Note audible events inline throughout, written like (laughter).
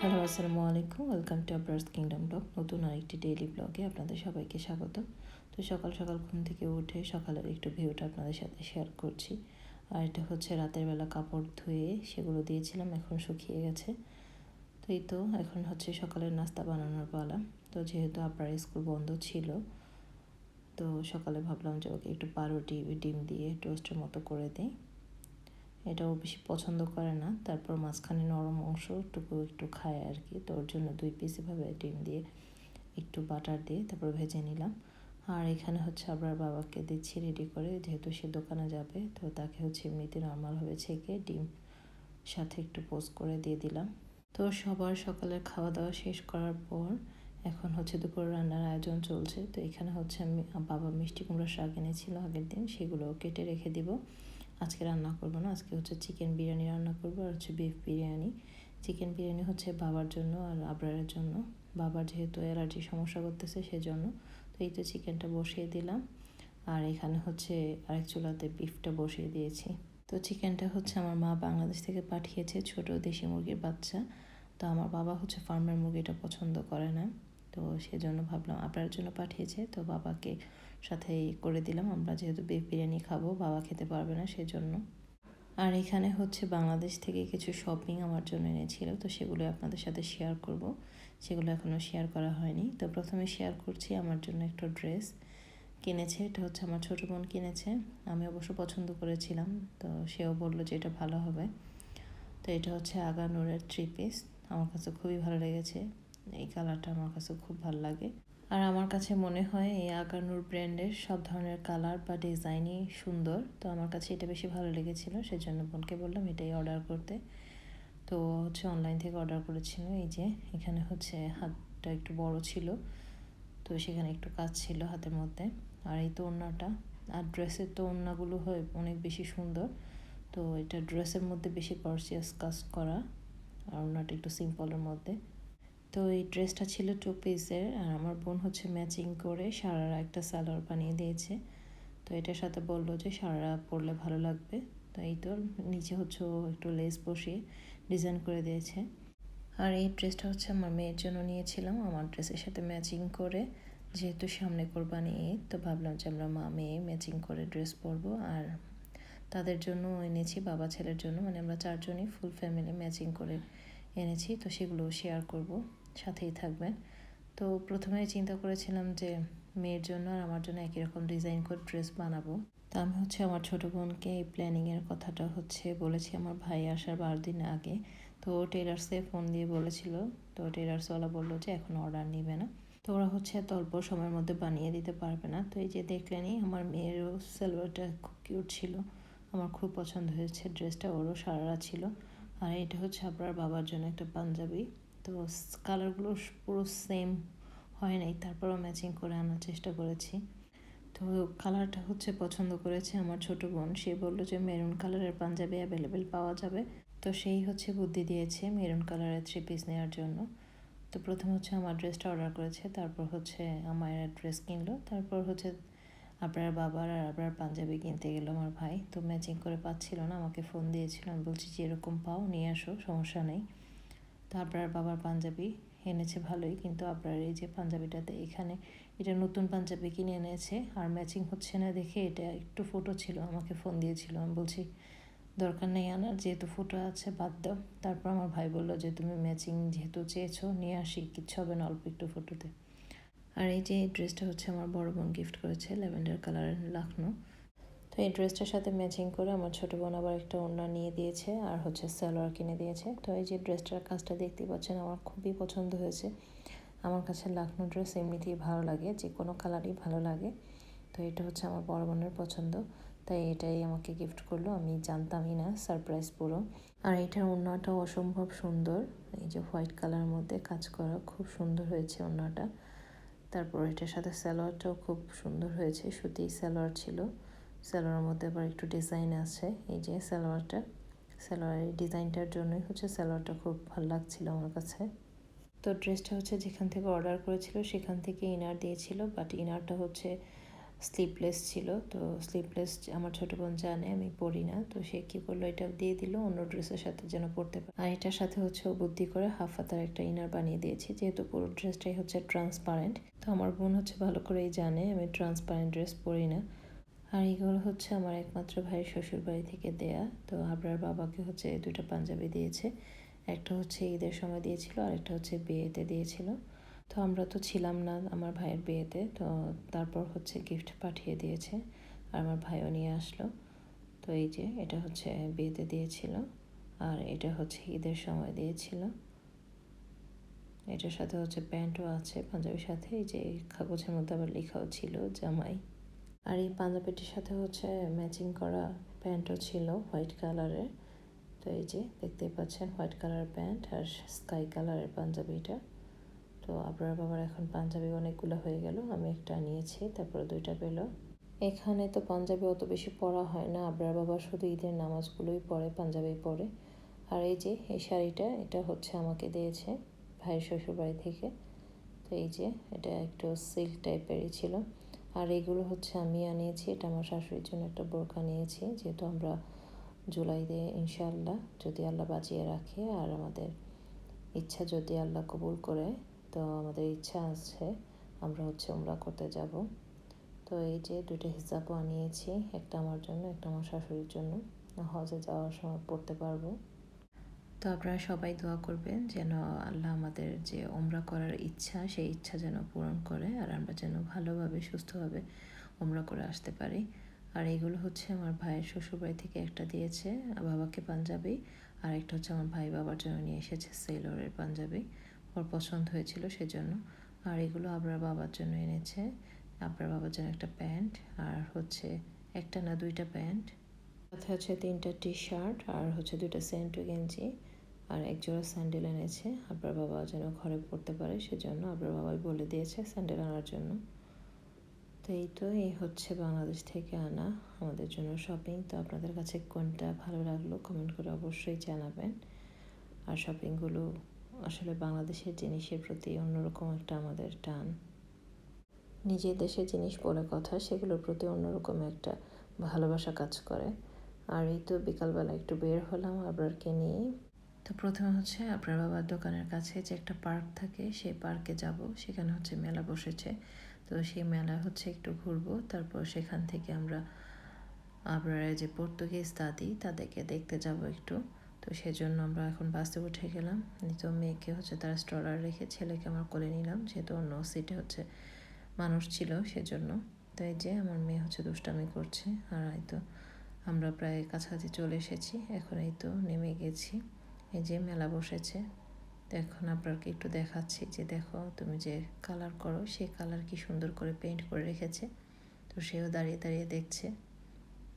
Hello আসসালামু আলাইকুম welcome to আব্রাস কিংডম ব্লগ নতুন আরেকটি ডেইলি ব্লগে আপনাদের সবাইকে স্বাগত তো সকাল সকাল ঘুম থেকে উঠে সকালের একটু ভিউটা আপনাদের সাথে শেয়ার করছি। আর এটা হচ্ছে রাতের বেলা কাপড় ধুয়ে সেগুলো দিয়েছিলাম, এখন শুকিয়ে গেছে। তো এই তো, এখন হচ্ছে সকালের নাস্তা বানানোর পালা। তো যেহেতু আপনার স্কুল বন্ধ ছিল, তো সকালে ভাবলাম যে ওকে একটু পাউরুটি ডিম দিয়ে টোস্টের মতো করে দিই। এটাও বেশি পছন্দ করে না। তারপর মাঝখানে নরম অংশটুকু একটু খায় আর কি তো ওর জন্য দুই পিস এভাবে ডিম দিয়ে একটু বাটার দিয়ে তারপর ভেজে নিলাম। আর এখানে হচ্ছে আবার বাবাকে দিচ্ছি রেডি করে। যেহেতু সে দোকানে যাবে, তো তাকে হচ্ছে এমনিতে নর্মালভাবে ছেঁকে ডিম সাথে একটু পোস্ট করে দিয়ে দিলাম। তো সবার সকালের খাওয়া দাওয়া শেষ করার পর এখন হচ্ছে দুপুর রান্নার আয়োজন চলছে। তো এখানে হচ্ছে আমি, বাবা মিষ্টি কুমড়া শাক এনেছিল আগের দিন সেগুলো কেটে রেখে দিব। আজকে রান্না করব না, আজকে হচ্ছে চিকেন বিরিয়ানি রান্না করব আর হচ্ছে বিফ বিরিয়ানি। চিকেন বিরিয়ানি হচ্ছে বাবার জন্য আর আবরারের জন্য। বাবার যেহেতু অ্যালার্জি সমস্যা করতেছে সেজন্য। তো এই তো চিকেনটা বসিয়ে দিলাম। আর এখানে হচ্ছে আরেক চুলাতে বিফটা বসিয়ে দিয়েছি। তো চিকেনটা হচ্ছে আমার মা বাংলাদেশ থেকে পাঠিয়েছে, ছোট দেশি মুরগির বাচ্চা। তো আমার বাবা হচ্ছে ফার্মের মুরগিটা পছন্দ করে না। তো সেজন্য ভাবলাম আপনার জন্য পাঠিয়েছে। তো বাবাকে সাথে করে দিলাম। আমরা যেহেতু বিফ বিরিয়ানি খাব, বাবা খেতে পারবে না সেজন্য। আর এখানে হচ্ছে বাংলাদেশ থেকে কিছু শপিং আমার জন্য এনেছিল, তো সেগুলো আপনাদের সাথে শেয়ার করব। সেগুলো এখনও শেয়ার করা হয়নি। তো প্রথমে শেয়ার করছি আমার জন্য একটা ড্রেস কিনেছে। এটা হচ্ছে আমার ছোটো বোন কিনেছে। আমি অবশ্য পছন্দ করেছিলাম, তো সেও বলল যে এটা ভালো হবে। তো এটা হচ্ছে আগানুরের থ্রি পিস আমার কাছে খুবই ভালো লেগেছে। এই কালারটা আমার কাছে খুব ভালো লাগে। আর আমার কাছে মনে হয় এই আগানুর ব্র্যান্ডের সব ধরনের কালার বা ডিজাইনই সুন্দর। তো আমার কাছে এটা বেশি ভালো লেগেছিল, সেজন্য বোনকে বললাম এটাই অর্ডার করতে। তো হচ্ছে অনলাইন থেকে অর্ডার করেছিল, এই যে এখানে হচ্ছে হাতটা একটু বড় ছিল, তো সেখানে একটু কাজ ছিল হাতের মধ্যে। আর এই তো ওড়নাটা আর ড্রেসের তো ওড়নাগুলো হয় অনেক বেশি সুন্দর। তো এটা ড্রেসের মধ্যে বেশি গর্জিয়াস কাজ করা, আর ওড়নাটা একটু সিম্পলের মধ্যে। তো এই ড্রেসটা ছিল টু পিসের আর আমার বোন হচ্ছে ম্যাচিং করে সারারা একটা সালোয়ার বানিয়ে দিয়েছে। তো এটার সাথে বলল যে সারা পরলে ভালো লাগবে। তো এই তো নিচে হচ্ছে একটু লেস বসিয়ে ডিজাইন করে দিয়েছে। আর এই ড্রেসটা হচ্ছে আমার মেয়ের জন্য নিয়েছিলাম, আমার ড্রেসের সাথে ম্যাচিং করে। যেহেতু সামনে কোরবানি ঈদ, তো ভাবলাম যে আমরা মা মেয়ে ম্যাচিং করে ড্রেস পরবো। আর তাদের জন্য এনেছি, বাবা ছেলের জন্য মানে আমরা চারজনই ফুল ফ্যামিলি ম্যাচিং করে এনেছি, তো সেগুলো শেয়ার করব, সাথেই থাকবেন। তো প্রথমে চিন্তা করেছিলাম যে মেয়ের জন্য আর আমার জন্য একই রকম ডিজাইন করে ড্রেস বানাবো। তা আমি হচ্ছে আমার ছোটো বোনকে এই প্ল্যানিংয়ের কথাটা হচ্ছে বলেছি আমার ভাই আসার বারো দিন আগে। তো টেলার্সে ফোন দিয়ে বলেছিল, তো টেলার্সওয়ালা বলল যে এখন অর্ডার নিবে না। তো ওরা হচ্ছে এত অল্প সময়ের মধ্যে বানিয়ে দিতে পারবে না। তো এই যে দেখলেনি আমার মেয়েরও সালোয়ারটা খুব কিউট ছিল, আমার খুব পছন্দ হয়েছে ড্রেসটা ওরও সারারা ছিল। আর এটা হচ্ছে আপনার বাবার জন্য একটা পাঞ্জাবি। তো কালারগুলো পুরো সেম হয় নাই, তারপরও ম্যাচিং করে আনার চেষ্টা করেছি। তো কালারটা হচ্ছে পছন্দ করেছে আমার ছোট বোন। সে বলল যে মেরুন কালারের পাঞ্জাবি অ্যাভেলেবেল পাওয়া যাবে। তো সেই হচ্ছে বুদ্ধি দিয়েছে মেরুন কালারের থ্রি পিস নেওয়ার জন্য। তো প্রথম হচ্ছে আমার ড্রেসটা অর্ডার করেছে, তারপর হচ্ছে আমার ড্রেস কিনলো, তারপর হচ্ছে আপনার বাবার আর আপনার পাঞ্জাবি কিনতে গেলো আমার ভাই। তো ম্যাচিং করে পাচ্ছিল না, আমাকে ফোন দিয়েছিল। আমি বলছি, যে এরকম পাও, নিয়ে আসো, সমস্যা নেই। তো আপনার বাবার পাঞ্জাবি এনেছে ভালোই, কিন্তু আপনার এই যে পাঞ্জাবিটাতে এখানে এটা নতুন পাঞ্জাবি কিনে এনেছে, আর ম্যাচিং হচ্ছে না দেখে এটা একটু ফোটো ছিল, আমাকে ফোন দিয়েছিল। আমি বলছি, দরকার নেই আনার, যেহেতু ফোটো আছে, বাদ দাও। তারপর আমার ভাই বলল যে, তুমি ম্যাচিং যেহেতু চেয়েছো, নিয়ে আসি, কিচ্ছু হবে না, অল্প একটু ফটোতে আর এই যে ড্রেসটা হচ্ছে আমার বড় বোন গিফট করেছে, ল্যাভেন্ডার কালার লাখনো তো এই ড্রেসটার সাথে ম্যাচিং করে আমার ছোটো বোন আবার একটা ওড়না নিয়ে দিয়েছে আর হচ্ছে সালোয়ার কিনে দিয়েছে। তো এই যে ড্রেসটার কাজটা দেখতে পাচ্ছেন, আমার খুবই পছন্দ হয়েছে। আমার কাছে লাখনো ড্রেস এমনিতেই ভালো লাগে, যে কোনো কালারই ভালো লাগে। তো এটা হচ্ছে আমার বড় বোনের পছন্দ। তাই এটাই আমাকে গিফট করল, আমি জানতামই না সারপ্রাইজ পুরো। আর এটার ওড়নাটাও অসম্ভব সুন্দর। এই যে হোয়াইট কালারের মধ্যে কাজ করা খুব সুন্দর হয়েছে ওড়নাটা। তারপর এটার সাথে স্যালোয়ারটাও খুব সুন্দর হয়েছে সুতি স্যালোয়ার ছিল। স্যালোয়ারের মধ্যে আবার একটু ডিজাইন আছে, এই যে স্যালোয়ারটা স্যালোয়ারের ডিজাইনটার জন্যই হচ্ছে স্যালোয়ারটা খুব ভালো লাগছিল আমার কাছে। তো ড্রেসটা হচ্ছে যেখান থেকে অর্ডার করেছিল সেখান থেকে ইনার দিয়েছিল বাট ইনারটা হচ্ছে স্লিপলেস ছিল। তো স্লিপলেস আমার ছোটো বোন জানে, আমি পরি না। তো সে কী করল, এটা দিয়ে দিল, অন্য ড্রেসের সাথে যেন পরতে পারে। আর এটার সাথে হচ্ছে বুদ্ধি করে হাফ হাতার একটা ইনার বানিয়ে দিয়েছি, যেহেতু পুরো ড্রেসটাই হচ্ছে ট্রান্সপারেন্ট তো আমার বোন হচ্ছে ভালো করেই জানে, আমি ট্রান্সপারেন্ট ড্রেস পরি না। আর এগুলো হচ্ছে আমার একমাত্র ভাইয়ের শ্বশুর বাড়ি থেকে দেয়া, তো আবরার বাবাকে হচ্ছে দুটো পাঞ্জাবি দিয়েছে। একটা হচ্ছে ঈদের সময় দিয়েছিল, আর একটা হচ্ছে বিয়েতে দিয়েছিল। তো আমরা তো ছিলাম না আমার ভাইয়ের বিয়েতে, তো তারপর হচ্ছে গিফট পাঠিয়ে দিয়েছে, আর আমার ভাইও নিয়ে আসলো। তো এই যে, এটা হচ্ছে বিয়েতে দিয়েছিল, আর এটা হচ্ছে ঈদের সময় দিয়েছিল। এটার সাথে হচ্ছে প্যান্টও আছে পাঞ্জাবির সাথে, এই যে কাগজের মধ্যে আবার লেখাও ছিল জামাই। আর এই পাঞ্জাবিটির সাথে হচ্ছে ম্যাচিং করা প্যান্টও ছিল হোয়াইট কালারের। তো এই যে দেখতেই পাচ্ছেন হোয়াইট কালার প্যান্ট আর স্কাই কালারের পাঞ্জাবিটা। তো আপনার বাবার এখন পাঞ্জাবি অনেকগুলো হয়ে গেল, আমি একটা নিয়েছি, তারপরে দুইটা পেল। এখানে তো পাঞ্জাবি অত বেশি পরা হয় না, আবরার বাবা শুধু ঈদের নামাজগুলোই পড়ে, পাঞ্জাবি পরে। আর এই যে এই শাড়িটা, এটা হচ্ছে আমাকে দিয়েছে। ভাইয়ের শ্বশুরবাড়ি থেকে। তো এই যে, এটা একটু সিল্ক টাইপেরই ছিল। আর এগুলো হচ্ছে আমি আনিয়েছি, এটা আমার শাশুড়ির জন্য একটা বোরকা নিয়েছি, যেহেতু আমরা জুলাইতে ইনশাআল্লাহ যদি আল্লাহ বাঁচিয়ে রাখে আর আমাদের ইচ্ছা যদি আল্লাহ কবুল করে, তো আমাদের ইচ্ছা আছে আমরা হচ্ছে উমরা করতে যাব। তো এই যে দুটো হিসাবও আনিয়েছি, একটা আমার জন্য, একটা আমার শাশুড়ির জন্য। হজে যাওয়ার সময় পড়তে পারব। তো আপনারা সবাই দোয়া করবেন যেন আল্লাহ আমাদের যে ওমরা করার ইচ্ছা, সেই ইচ্ছা যেন পূরণ করে আর আমরা যেন ভালোভাবে, সুস্থভাবে ওমরা করে আসতে পারি। আর এগুলো হচ্ছে আমার ভাইয়ের শ্বশুরবাড়ি থেকে একটা দিয়েছে, বাবাকে পাঞ্জাবি। আর একটা হচ্ছে আমার ভাই বাবার জন্য নিয়ে এসেছে সেলরের পাঞ্জাবি। ওর পছন্দ হয়েছিল সেজন্য। আর এগুলো আপনার বাবার জন্য এনেছে। আপনার বাবার জন্য একটা প্যান্ট আর হচ্ছে একটা না দুইটা প্যান্ট। সাথে হচ্ছে তিনটা টি শার্ট আর হচ্ছে দুইটা সেন্টু গেঞ্জি আর এক জোড়া স্যান্ডেল এনেছে। আপনার বাবা যেন ঘরে পড়তে পারে, সেজন্য আপনার বাবাই বলে দিয়েছে স্যান্ডেল আনার জন্য। তো এই তো, এই হচ্ছে বাংলাদেশ থেকে আনা আমাদের জন্য শপিং তো আপনাদের কাছে কোনটা ভালো লাগল কমেন্ট করে অবশ্যই জানাবেন। আর শপিংগুলো আসলে বাংলাদেশের জিনিসের প্রতি অন্যরকম একটা আমাদের টান। নিজের দেশের জিনিস বলে কথা, সেগুলোর প্রতি অন্যরকম একটা ভালোবাসা কাজ করে। আর এই তো বিকালবেলা একটু বের হলাম আবরারকে নিয়ে। তো প্রথমে হচ্ছে আপনার বাবার দোকানের কাছে যে একটা পার্ক থাকে, সেই পার্কে যাব। সেখানে হচ্ছে মেলা বসেছে। তো সেই মেলা হচ্ছে একটু ঘুরবো। তারপর সেখান থেকে আমরা আপনার যে পর্তুগিজ দাদি, তাদেরকে দেখতে যাব একটু। তো সেজন্য আমরা এখন বাসে উঠে গেলাম। তো মেয়েকে হচ্ছে তারা স্ট্রলার রেখে ছেলেকে আমার কোলে নিলাম। যেহেতু অন্য সিটে হচ্ছে মানুষ ছিল সেজন্য। তো এই যে আমার মেয়ে হচ্ছে দুষ্টামি করছে। আর এই তো আমরা প্রায় কাছাকাছি চলে এসেছি। এখন এই তো নেমে গেছি। এই যে মেলা বসেছে। এখন আপনাকে একটু দেখাচ্ছি যে দেখো তুমি যে কালার করো, সেই কালার কি সুন্দর করে পেন্ট করে রেখেছে। তো সেও দাঁড়িয়ে দাঁড়িয়ে দেখছে।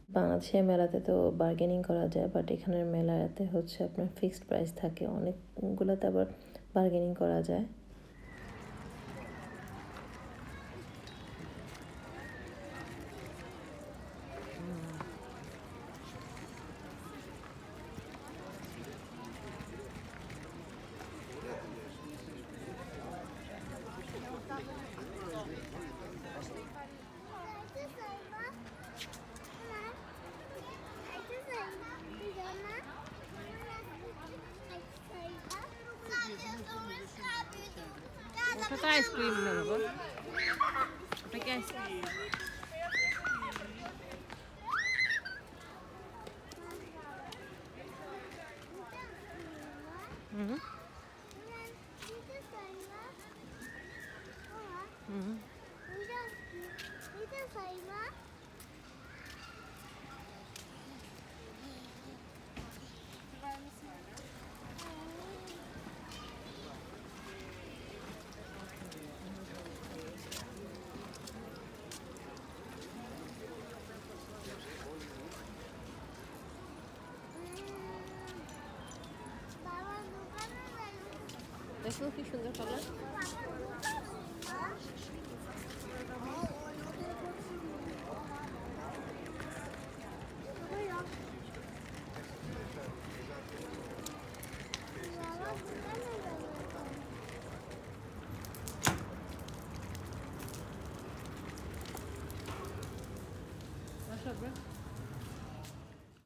বাংলাদেশের মেলাতে তো বার্গেনিং করা যায় বাট এখানের মেলাতে হচ্ছে আপনার ফিক্সড প্রাইস থাকে। অনেকগুলোতে আবার বার্গেনিং করা যায়। ওটা তো আইসক্রিম নেব ওটা কি আইসক্রিম দেখো কি সুন্দর কালার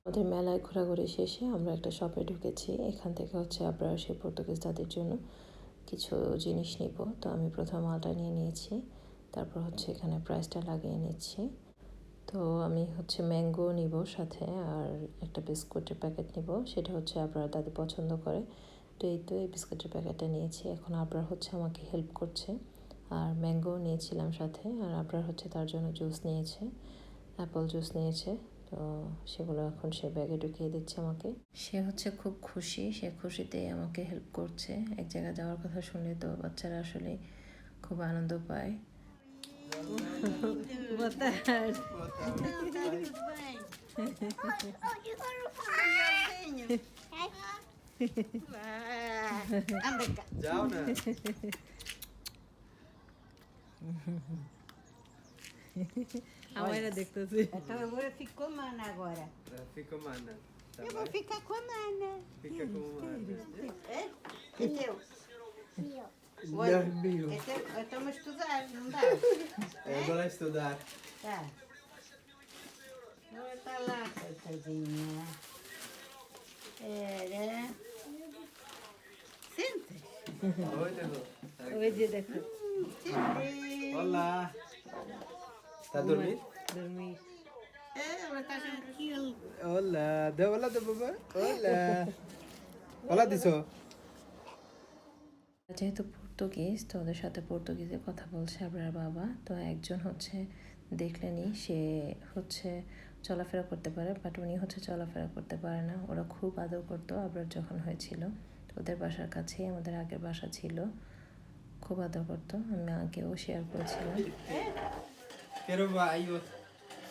আমাদের মেলায় ঘোরাঘুরি শেষে আমরা একটা শপে ঢুকেছি। এখান থেকে হচ্ছে আপনারা সেই পর্তুগিজ তাদের জন্য কিছু জিনিস নিব। তো আমি প্রথম মালটা নিয়ে নিয়েছি। তারপর হচ্ছে এখানে প্রাইসটা লাগিয়ে নিচ্ছি। তো আমি হচ্ছে ম্যাঙ্গো নিব সাথে আর একটা বিস্কুটের প্যাকেট নিব। সেটা হচ্ছে আপনার দাদি পছন্দ করে। তো এই তো এই বিস্কুটের প্যাকেটটা নিয়েছি। এখন আপনার হচ্ছে আমাকে হেল্প করছে। আর ম্যাঙ্গো নিয়েছিলাম সাথে। আর আপনার হচ্ছে তার জন্য জুস নিয়েছে। অ্যাপল জুস নিয়েছে। তো সেগুলো এখন সে ব্যাগে ঢুকিয়ে দিচ্ছে আমাকে। সে হচ্ছে খুব খুশি সে খুশিতে আমাকে হেল্প করছে। এক জায়গায় যাওয়ার কথা শুনলে তো বাচ্চারা আসলে খুব আনন্দ পায়। Boa tarde. (laughs) (laughs) A Agora deixa tá assim. então A tua agora ficou mana agora. É, fica Ficou mana. Tá eu bem? vou ficar com a mana. Fica com a mana. É? É teu. Olha, é meu. Estamos então, então a estudar, não dá? (laughs) É, agora é estudar. Tá. Agora está lá, coitadinha. Era. Senta. Oi, Dego. Oi, Dego. Hum, Olá. Tá dormindo? dormir É, ela tá tranquila. Olá. Deu olá do babá? Olá. Olá, disso. যেহেতু Portuguese তো ওদের সাথে পর্তুগিজে কথা বলছে আপনার বাবা তো একজন হচ্ছে দেখলেনি সে হচ্ছে চলাফেরা করতে পারে বাট উনি হচ্ছে চলাফেরা করতে পারে না ওরা খুব আদর করতো আবার যখন হয়েছিল তো ওদের বাসার কাছেই আমাদের আগের বাসা ছিল খুব আদর করতো আমি আগেও শেয়ার করেছিলাম Quero baio.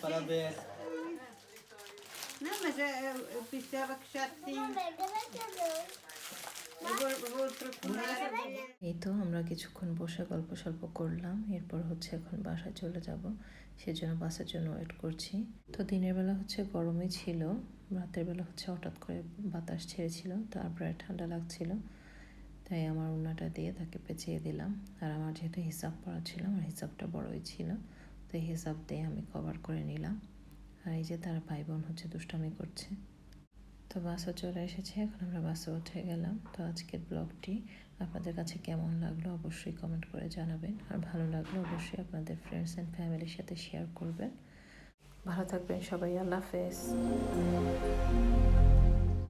Parabéns. Não, mas eu, eu- eu pensava que já tinha. এই তো আমরা কিছুক্ষণ বসে গল্প সল্প করলাম এরপর হচ্ছে এখন বাসায় চলে যাব সেজন্য বাসের জন্য ওয়েট করছি তো দিনের বেলা হচ্ছে গরমই ছিল রাতের বেলা হচ্ছে হঠাৎ করে বাতাস ছেড়েছিল তারপরে ঠান্ডা লাগছিল তাই আমার উন্নাটা দিয়ে তাকে পেঁচিয়ে দিলাম আর আমার যেহেতু হিসাব পড়া ছিল আমার হিসাবটা বড়ই ছিল তো এই হিসাব দিয়ে আমি কভার করে নিলাম। আর এই যে তার ভাই বোন হচ্ছে, দুষ্টামি করছে। তো বাসও চলে এসেছে, এখন আমরা বাসে উঠে গেলাম। তো আজকের ব্লগটি আপনাদের কাছে কেমন লাগল অবশ্যই কমেন্ট করে জানাবেন। আর ভালো লাগলে অবশ্যই আপনাদের ফ্রেন্ডস অ্যান্ড ফ্যামিলির সাথে শেয়ার করবেন। ভালো থাকবেন সবাই, আল্লাহ হাফেজ।